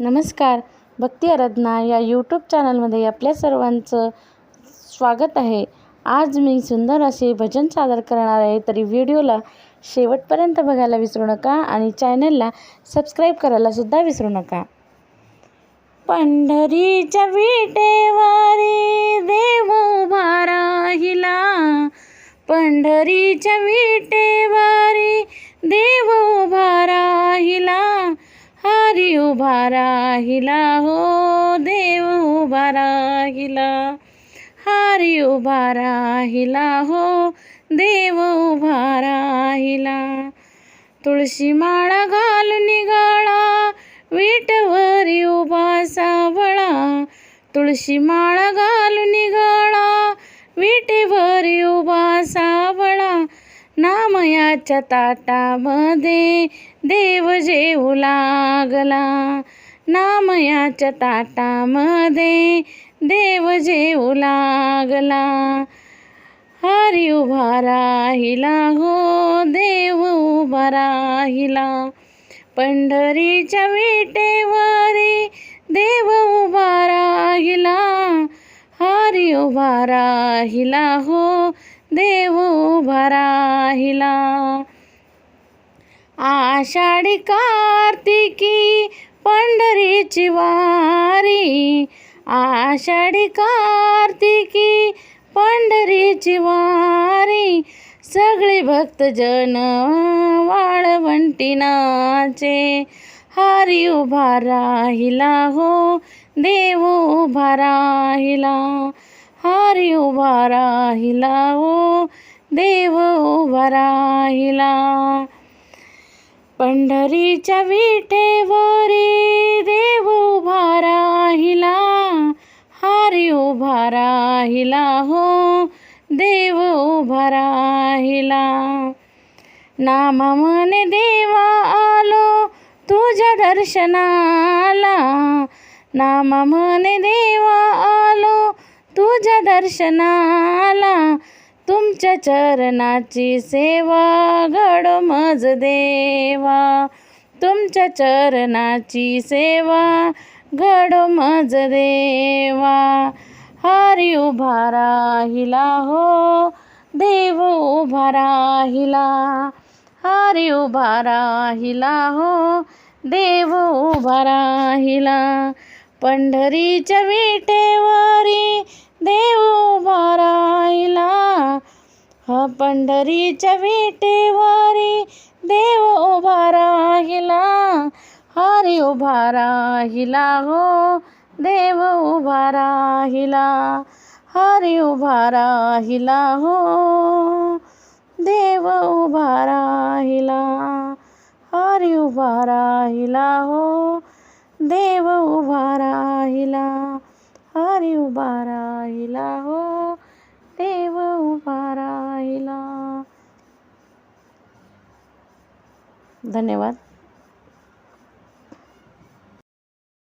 नमस्कार. भक्ती आराधना या यूट्यूब चॅनलमध्ये आपल्या सर्वांचं स्वागत आहे. आज मी सुंदर असे भजन सादर करणार आहे तरी व्हिडिओला शेवटपर्यंत बघायला विसरू नका आणि चॅनलला सबस्क्राईब करायला सुद्धा विसरू नका. पंढरीच्या विटेवारी देव उभा राहिला पंढरीच्या विटेवारी देव उभा राहिला हरी उभा राहिला हो देव उभा राहिला. हरी उभा राहिला हो देव उभा राहिला. तुळशी माळा घालून निघाळा विटवरी उभा सावळा. तुळशी माळा घालून निघाळा विटेवरी उभा सावळा. नामयाच्या ताटामध्ये देव जेवू लागला. नामयाच्या ताटामध्ये देव जेवू लागला. हरी उभा राहिला हो देव उभा राहिला. पंढरीच्या विटेवरी देव उभा राहिला. हरी उभा राहिला हो देव उभा राहिला आषाढी कार्तिकी पंढरीची वारी. आषाढी कार्तिकी पंढरीची वारी. सगळे भक्तजन वाळवंटी नाचे हरी उभा राहिला हो देव उभा राहिला. हरी उभा राहिला हो देव उभा राहिला. पंढरीच्या विटेवरी देव उभा राहिला हरी उभा राहिला हो देव उभा राहिला. नामा म्हणे देवा आलो तुझ्या दर्शनाला नामा म्हणे देवा आलो दर्शनाला तुमच्या चरणाची सेवा घडो मज देवा. तुमच्या चरणाची सेवा घडो मज देवा. हरी उभा राहिला हो देव उभा राहिला. हरी उभा राहिला हो देव उभा राहिला. पंढरीच्या विटेवरी देव उभा राहिला हा पंढरीच्या विटेवरी देव उभा राहिला. हरी उभा राहिला हो देव उभा राहिला. हरी उभा राहिला हो देव उभा राहिला. हरी उभा राहिला हो देव उभा राहिला. हरी उभा राहिला हो. देव उभा राहिला. धन्यवाद.